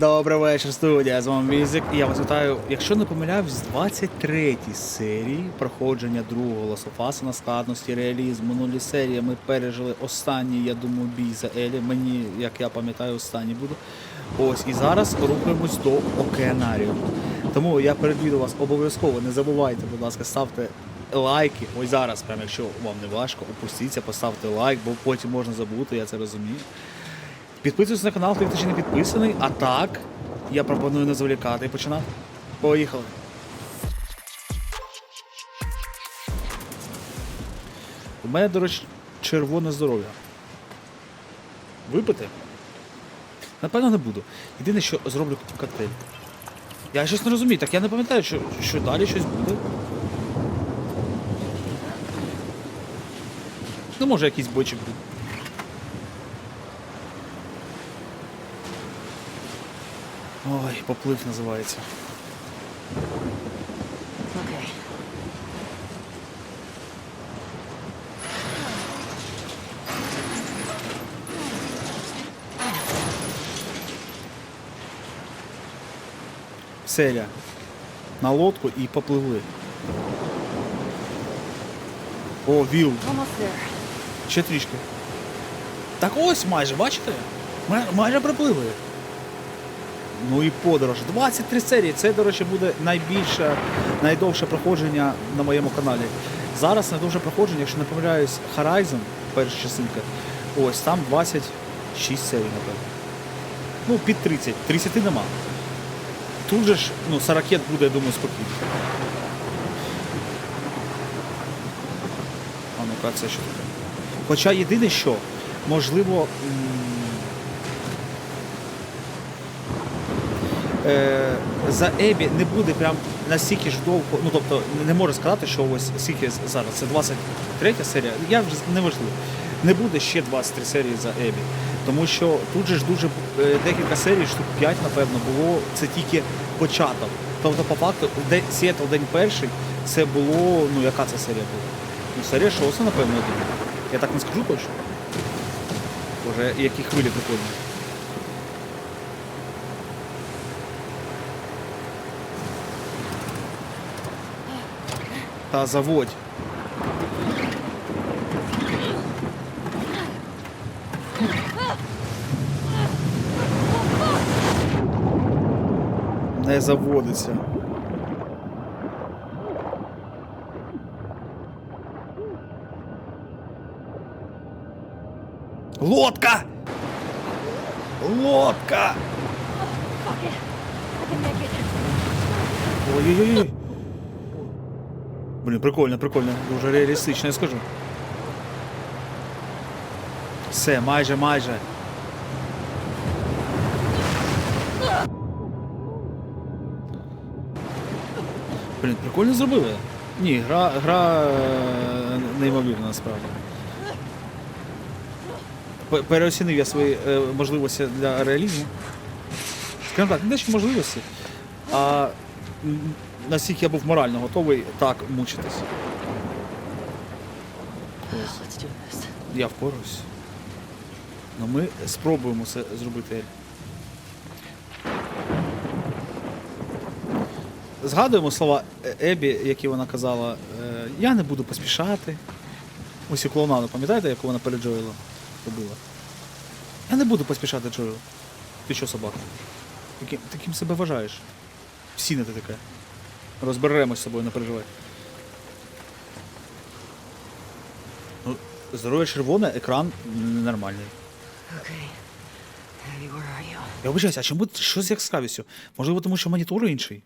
Добрий вечір, студія. З вами Мізик. І я вас вітаю, якщо не помиляюсь, з 23 серії проходження другого Ласофаса на складності реалізм. Минулі серії ми пережили останній, я думаю, бій за Елі. Мені, як я пам'ятаю, останній буде. Ось і зараз рухаємось до океанарію. Тому я передвіду вас обов'язково. Не забувайте, будь ласка, ставте лайки. Ось зараз, прямо якщо вам не важко, опустіться, поставте лайк, бо потім можна забути, я це розумію. Підписуйтесь на канал, хто ще не підписаний. А так, я пропоную не зволікати і починати. Поїхали. У мене, до речі, червоне здоров'я. Випити? Напевно, не буду. Єдине, що зроблю коктейль. Я щось не розумію, так я не пам'ятаю, що, що далі щось буде. Ну, може, якийсь бочик буде. Ой, поплив називається. Селя. На лодку і попливли. О, віл. Ще трішки. Так ось майже, бачите? Май- майже припливли. Ну і подорож. 23 серії. Це, до речі, буде найбільше, найдовше проходження на моєму каналі. Зараз найдовше проходження, якщо не помиляюсь, Horizon, перша частинка. Ось там 26 серій, напевно. Ну, під 30. 30 нема. Тут же ж, ну, 40 буде, я думаю, спокійно. А ну-ка, це що таке? Хоча єдине що, можливо. м, Е, за Ебі не буде прям настільки ж довго, ну тобто не можу сказати, що ось скільки зараз, це 23 серія, я вже не важливо. Не буде ще 23 серії за Ебі. Тому що тут же ж дуже е, декілька серій, штук 5, напевно, було це тільки початок. Тобто, по факту, Сіетл день перший, це було, ну яка це серія була? Ну, серія шоста, напевно, я. Так не скажу точно. Боже, які хвилі прикольні. Та заводь. Не заводиться. Лодка! Лодка! Fuck it. I can make it. Ой-ой-ой. Блін, прикольно, прикольно. Дуже реалістично, я скажу. Все, майже, майже. Блін, прикольно зробили. Ні, гра, гра е, неймовірна насправді. Пе- Переоцінив я свої е, можливості для реалізму. Скажімо так, не те, що можливості, а наскільки я був морально готовий так мучитись. Я впоруюсь. Ну ми спробуємо це зробити. Згадуємо слова Ебі, які вона казала. е, Я не буду поспішати. Ось у клоунаду, пам'ятаєте, яку вона перед Джоелом робила? Я не буду поспішати, Джоел. Ти що, собака? Таким, таким себе вважаєш? Всі не ти таке. Розберемось з собою, не переживай. Ну, здоров'я червоне, екран нормальний. Okay. Are you? Я вибачаюся, а чому що з яскравістю? Можливо, тому що монітор інший?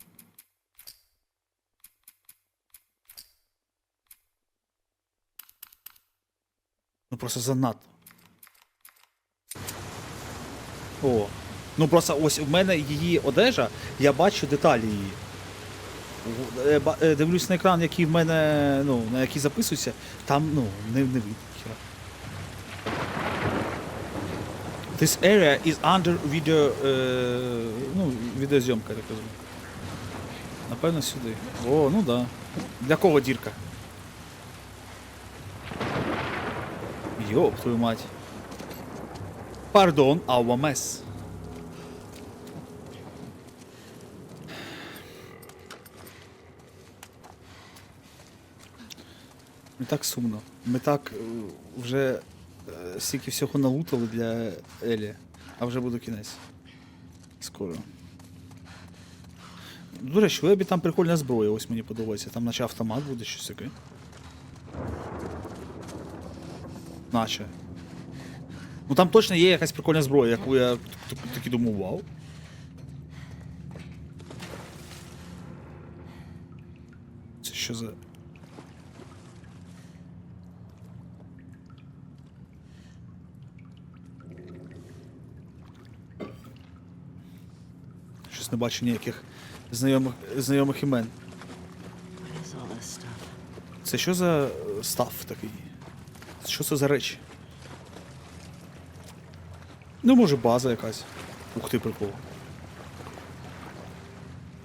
Ну просто занадто. О. Ну просто ось у мене її одежа, я бачу деталі її. Е, е, Дивлюсь на екран, який в мене, ну, на який записується, там, ну, не, не видно. This area is under video, е, ну, відеозйомка, так розумію. Напевно, сюди. О, ну да. Для кого дірка? Йоп, твою мать. Пардон, our Не так сумно. Ми так е, вже е, стільки всього налутали для Елі, а вже буде кінець. Скоро. До речі, в там прикольна зброя, ось мені подобається. Там наче автомат буде щось таке. Наче. Ну там точно є якась прикольна зброя, яку я таки думав, вау. Це що за. Не бачу ніяких знайомих, знайомих імен. Це що за став такий? Що це за речі? Ну, може, база якась. Ух ти, прикол.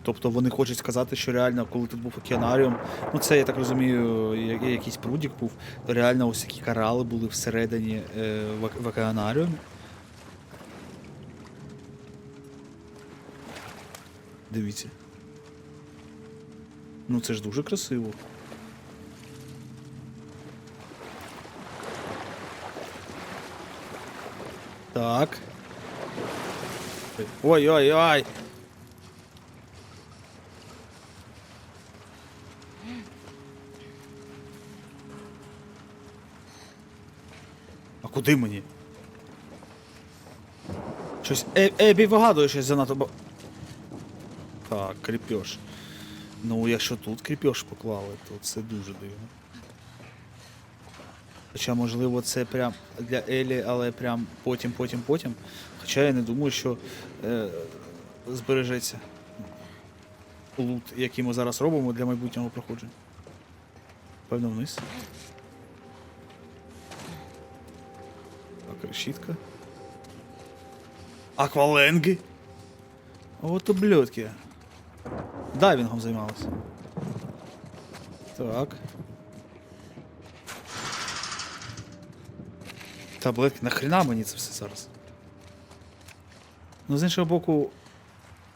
Тобто вони хочуть сказати, що реально, коли тут був океанаріум, ну це, я так розумію, якийсь прудік був, реально ось такі корали були всередині е, в океанаріумі. Дивіться. Ну це ж дуже красиво. Так. Ой-ой-ой! А куди мені? Щось. Е, Ебі вигадує щось занадто. Так, кріпеж. Ну, якщо тут кріпеж поклали, то це дуже дивно. Хоча, можливо, це прям для Елі, але прям потім, потім, потім. Хоча я не думаю, що е, збережеться лут, який ми зараз робимо для майбутнього проходження. Певно, вниз. Так, решітка. Акваленги. От ублюдки. Дайвінгом займалися. Так. Таблетки, нахрена мені це все зараз? Ну, з іншого боку,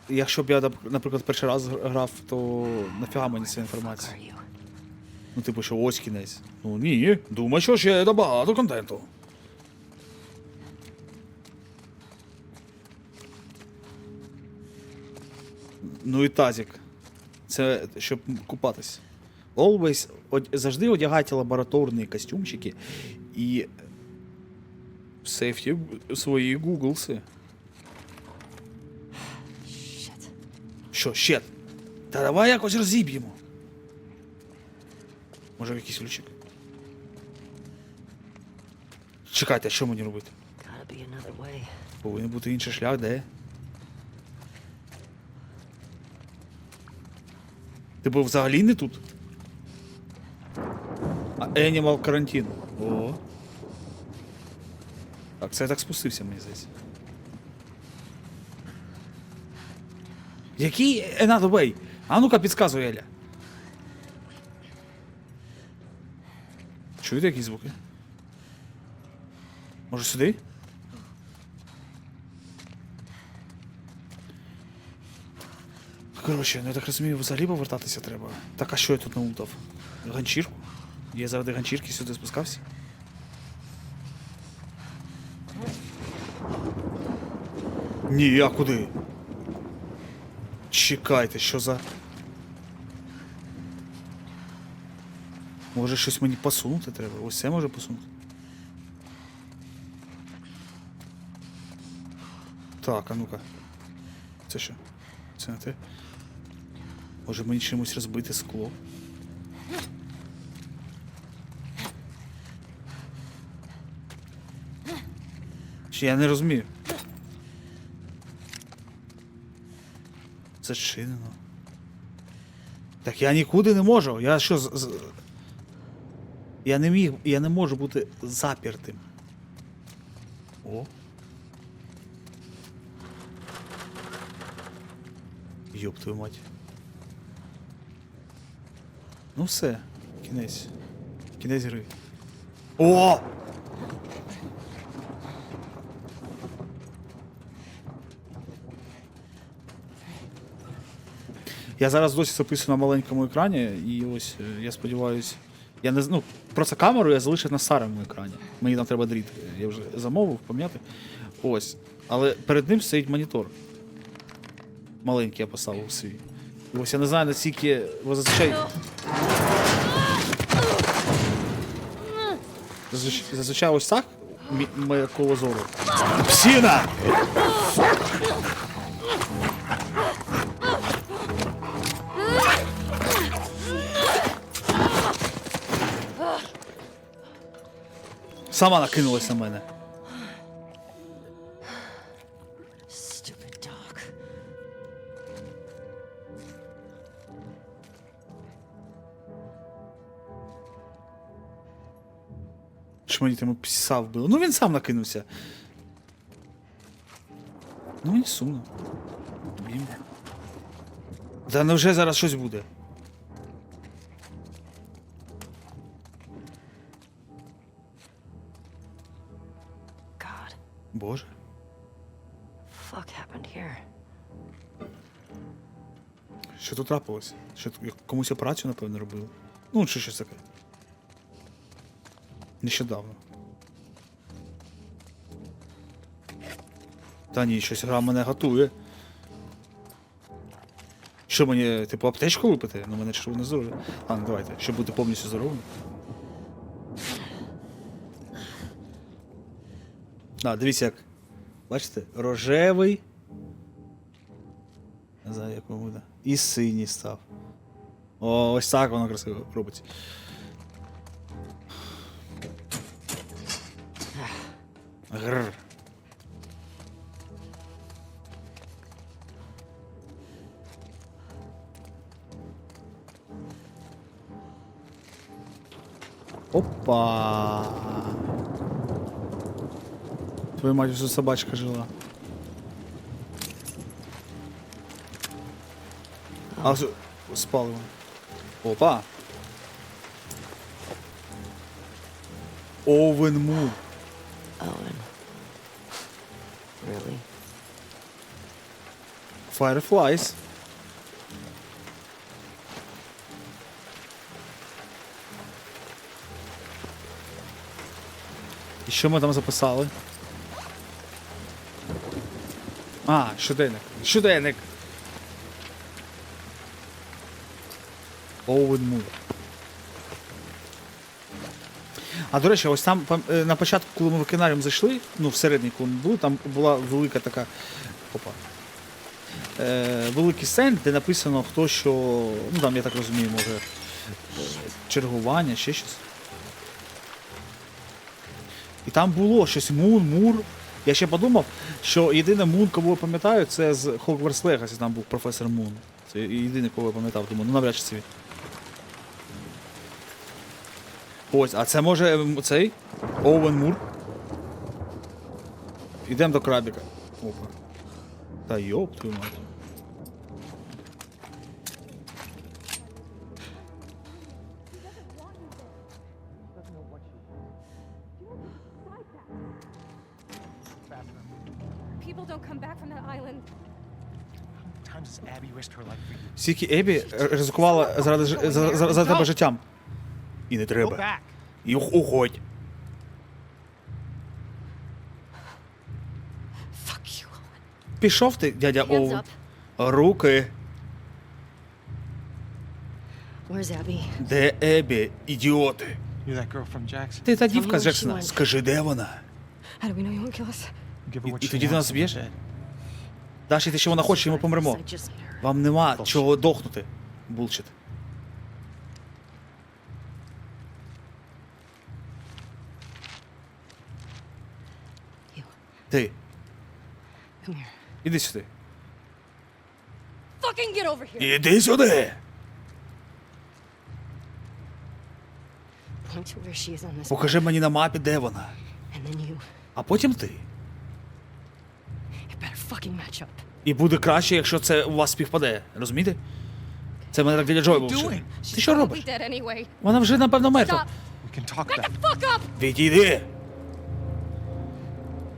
якщо б я, наприклад, перший раз грав, то нафіга мені ця інформація? Ну, типу, що ось кінець. Ну ні, думаю, що ще є багато контенту. Ну і тазик. Це щоб купатись. Always од- завжди одягайте лабораторні костюмчики і сейфті свої гуглси. Shit. Що, ще? Та давай якось розіб'ємо. Може якийсь ключик? Чекайте, що мені робити? Повинен бути інший шлях, де? Ти був взагалі не тут? А Animal карантин. О. Так, це я так спустився, мені здається. Який another way? А ну-ка підказуй, Еля. Чуєте якісь звуки? Може сюди? Коротше, ну я так розумію, взагалі повертатися треба. Так, а що я тут наутав? Ганчірку? Я заради ганчірки сюди спускався? Ні, а куди? Чекайте, що за. Може щось мені посунути треба? Ось це може посунути. Так, а ну-ка. Це що? Це не те? Може мені чимось розбити скло? Чи я не розумію? Зачинено. Так я нікуди не можу. Я що з. Я не міг. Я не можу бути запертим. О. Йоп твою мать. Ну все, кінець. Кінець гри. О! Я зараз досі записую на маленькому екрані, і ось е, я сподіваюся, Я не ну, просто камеру я залишив на старому екрані. Мені там треба дріт. Я вже замовив, пам'ятати. Ось. Але перед ним стоїть монітор. Маленький я поставив свій. Ось я не знаю, наскільки. зазвичай. Зазвичай, ось так коло зору. Псіна! Сама накинулась на мене. Що мені там пса вбило. Ну він сам накинувся. Ну мені сумно. Бім. Та невже зараз щось буде? God, Боже. fuck happened here? Що тут трапилось? Що комусь операцію, напевно, робили? Ну, чи щось таке. Нещодавно. Та ні, щось гра мене готує. Що мені, типу, аптечку випити? Ну мене ж не здоров'я. А, ну давайте, щоб бути повністю здоровим. А, дивіться як. Бачите? Рожевий. Не знаю, як буде. І синій став. О, ось так воно красиво робиться. Грр. Опа. Твою мать, вже собачка жила. А спали вони. Опа. Овен Мур. Fireflies. І що ми там записали? А, щоденник. Щоденник. Оуен Мур. А до речі, ось там е, на початку, коли ми в океанаріум зайшли, ну всередині, коли ми були, там була велика така. Опа. Е, великий сцен, де написано, хто що. Ну там, я так розумію, може. Чергування, ще щось. І там було щось Мун, Мур. Я ще подумав, що єдине Мун, кого я пам'ятаю, це з Hogwarts Legacy, там був професор Мун. Це єдине, кого я пам'ятав, думаю, ну навряд чи це він. Ось, а це може ем, цей? Оуен Мур. Ідемо до крабіка. Опа. Та йоп твою мать. People don't come back from that island. times has Abby risked her life for you? Скільки Ебі ризикувала заради за, за, за тебе життям. І не треба. І уходь. Fuck you, Owen. Пішов ти, дядя up. Руки. Де Ебі, ідіоти? Ти та дівка з Джексона. Скажи, де вона? І- і тоді ти нас and б'єш? that's it. Даш їй те, що вона хоче, і ми помремо. Вам нема чого дохнути. Булчит. Ти. Іди сюди. Fucking get over here! Іди сюди! Point to where she is on this Покажи мені на мапі, де вона. and then you. А потім ти. It better fucking match up. І буде краще, якщо це у вас співпаде. Розумієте? Це мене так дядя Джой був. doing? Ти що робиш? Dead anyway. Вона вже напевно мертва. Stop! We can talk Back the it. fuck up! Відійди.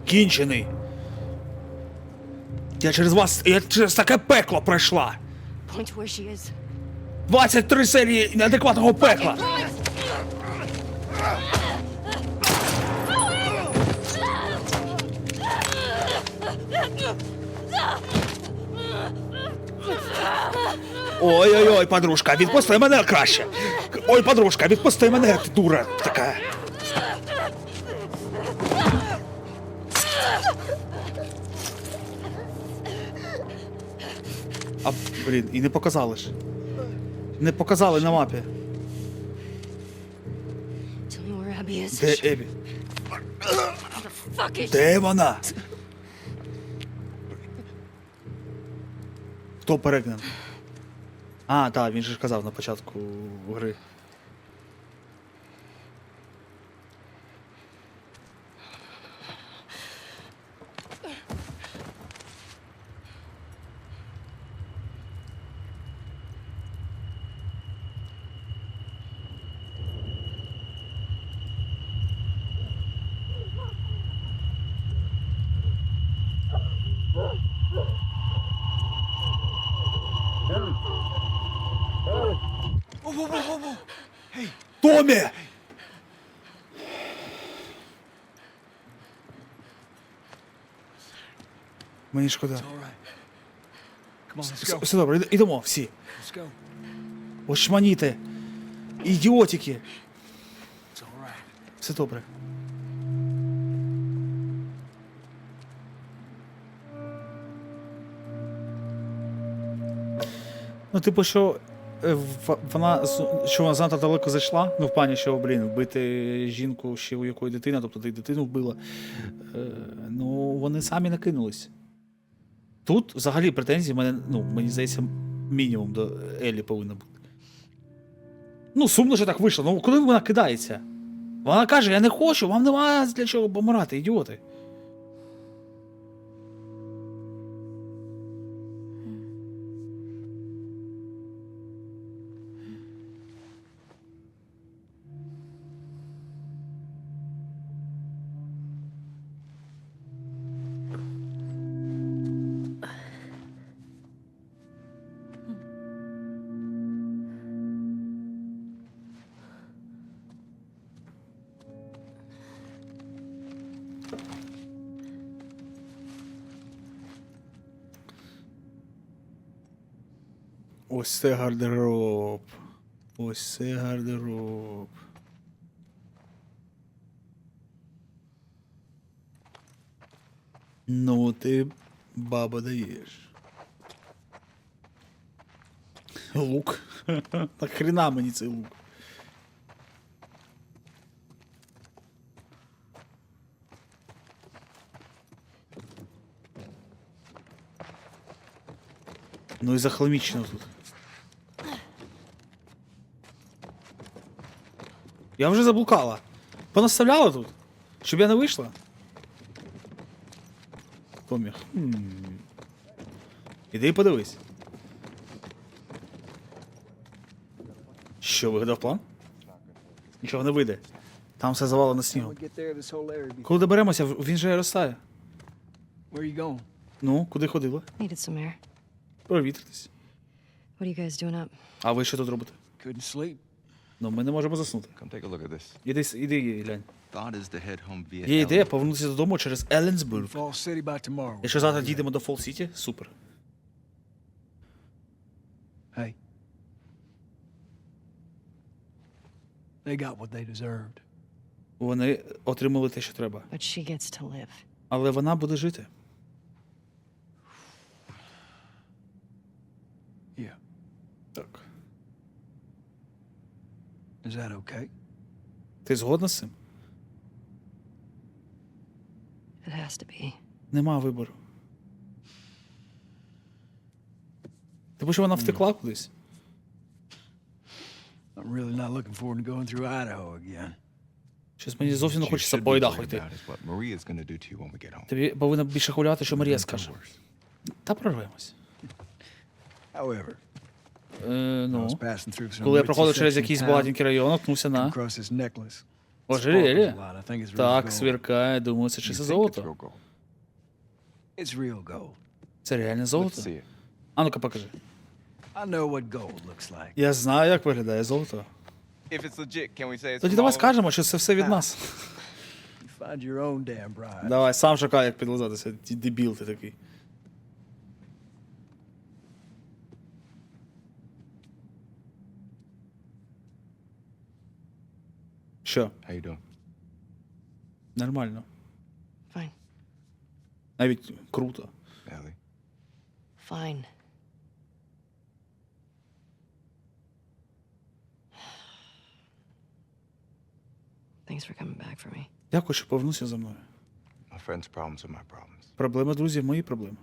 Кінчений. Я через вас. Я через таке пекло пройшла. Point to where she is. 23 серії неадекватного пекла! Ой-ой-ой, подружка, відпусти мене краще. Ой, подружка, відпусти мене, ти дура така. Блін, і не показали ж. Не показали на мапі. Де Ебі? Де вона? Хто перегнаний? А, так, він же ж казав на початку гри. Томі! Мені шкода. Все, все добре, йдемо всі. Ошманіти. Ідіотики. Все добре. Ну, типу, що вона що вона занадто далеко зайшла. Ну, в плані, що, блін, вбити жінку, ще у якої дитина, тобто ти дитину вбила. Е, ну, вони самі накинулись. Тут взагалі претензії мене, ну, мені здається, мінімум до Елі повинна бути. Ну, сумно, що так вийшло. Ну, коли вона кидається? Вона каже, я не хочу, вам немає для чого помирати, ідіоти. Ось це гардероб. Ось це гардероб. Ну, ти баба даєш. Лук. Так хрена мені цей лук. Ну і захламічено тут. Я вже заблукала. Понаставляла тут? Щоб я не вийшла? Томі. Іди і подивись. Що, вигадав план? Нічого не вийде. Там все завалено снігом. whole area be. Коли доберемося, він же розтає. Ну, куди ходила? Провітритись. А ви що тут робите? Ну, ми не можемо заснути. Come take a look at this. Іди, с- іди глянь. Thought is to head home via Є ідея повернутися додому через Елленсбург. Fall City by tomorrow. Якщо завтра дійдемо до Фолл Сіті, супер. Hey. They got what they deserved. Вони отримали те, що треба. But she gets to live. Але вона буде жити. Is that okay? Ти згодна з цим? It has to be. Нема вибору. Тому що вона втекла кудись. I'm really not looking forward to going through Idaho again. Щось мені зовсім не хочеться по Айдаху йти. about is what Maria's gonna do to you when we get home. Тобі повинна більше хвилювати, що Марія скаже. Та прорвемось. However, Е, ну, коли я проходив через якийсь багатенький район, наткнувся на ожерелье. Так, gold. сверкає, думаю, це чисте золото. Це реальне золото. А ну-ка покажи. I know what gold looks like. Я знаю, як виглядає золото. Тоді давай скажемо, що це все від нас. Давай, сам шукай, як підлизатися. Дебіл ти такий. Що? How you doing? Нормально. Fine. Навіть круто. Ellie. Fine. Thanks for coming back for me. Дякую, що повернувся за мною. My friend's problems are my problems. Проблеми друзів мої проблеми.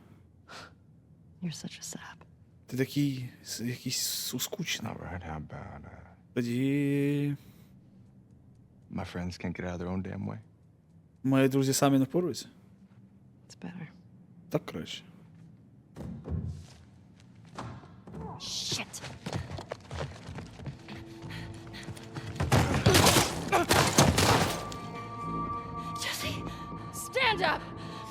You're such a sap. Ти такий якийсь скучний. All right, how about uh, Тоді my friends can't get out of their own damn way? мої друзі самі не впоруються. It's better. Так краще. Shit. Jesse, stand up.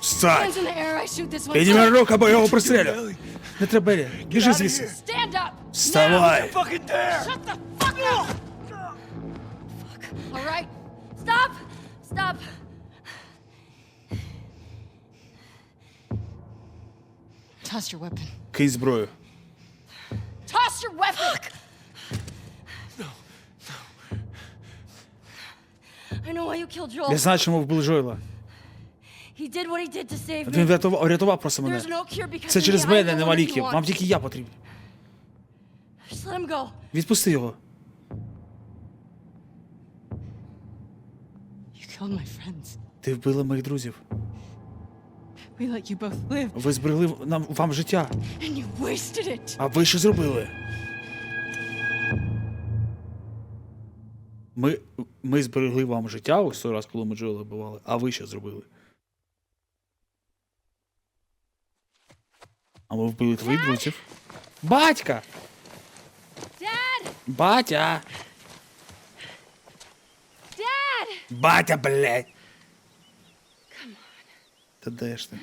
Встань! Hands in the air. I shoot this one. Підніми руку, або я його пристрелю. Не треба, Елі. Біжи звідси. Stand up. Вставай! Fucking dare! Shut the fuck up. All right. Stop. Stop. Toss your weapon. Кинь зброю. Toss your weapon. Fuck. I know why you killed Joel. Я знаю, чому вбили Джоела. He did what he did to save Він me. врятував, врятував просто мене. There's no cure because Це of через. I мене know нема what you ліків. want. Вам тільки я потрібен. Just let him go. Відпусти його. Killed my friends. Ти вбила моїх друзів. We let you both live, Ви зберегли нам вам життя. and you wasted it. А ви що зробили? Ми, ми зберегли вам життя ось той раз, коли ми Джоела вбивали, а ви що зробили? А ми вбили твоїх друзів. Батька! Dad! Батя! Dad! Батя, блядь! Та де ж ти?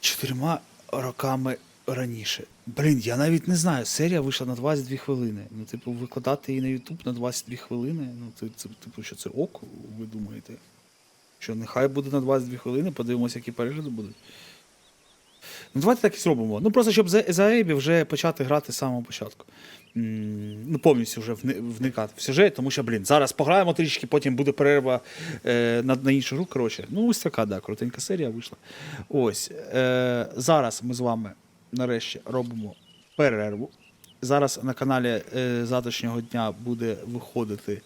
Чотирма роками раніше. Блін, я навіть не знаю. Серія вийшла на 22 хвилини. Ну, типу, викладати її на YouTube на 22 хвилини. Ну, це, це, типу, що це ок, ви думаєте? Що нехай буде на 22 хвилини, подивимося, які перегляди будуть. Ну, давайте так і зробимо. Ну, просто щоб за, за Ебі вже почати грати з самого початку. Ну, повністю вже вникати в сюжет, тому що, блін, зараз пограємо трішки, потім буде перерва е, на, на іншу гру. Коротше, ну, ось така, да, коротенька серія вийшла. Ось. Е, зараз ми з вами нарешті робимо перерву. Зараз на каналі е, завтрашнього дня буде виходити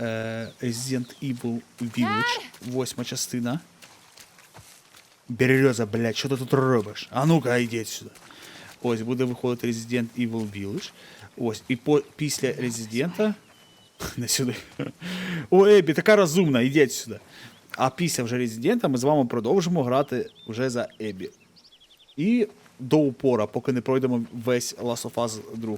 е, Resident Evil Village, восьма частина. Береза, блядь, що ти тут робиш? А ну-ка, йдіть сюди. Ось буде виходити Resident Evil Village. Ось, і по, після Резидента. Не сюди. О, Ебі, така розумна, йдіть сюди. А після вже Резидента ми з вами продовжимо грати вже за Ебі. І до упора, поки не пройдемо весь Last of Us 2.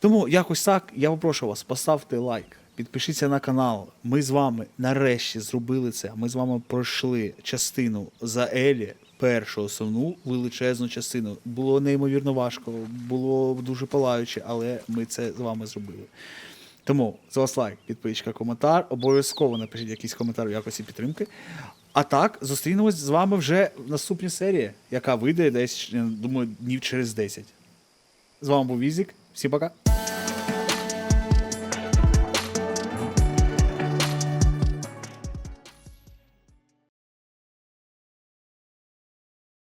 Тому якось так, я попрошу вас, поставте лайк, підпишіться на канал. Ми з вами нарешті зробили це. Ми з вами пройшли частину за Елі, першу основну величезну частину. Було неймовірно важко, було дуже палаюче, але ми це з вами зробили. Тому з вас лайк, підписчика, коментар. Обов'язково напишіть якийсь коментар в якості підтримки. А так, зустрінемось з вами вже в наступній серії, яка вийде десь, думаю, днів через 10. З вами був Візік. Всім пока.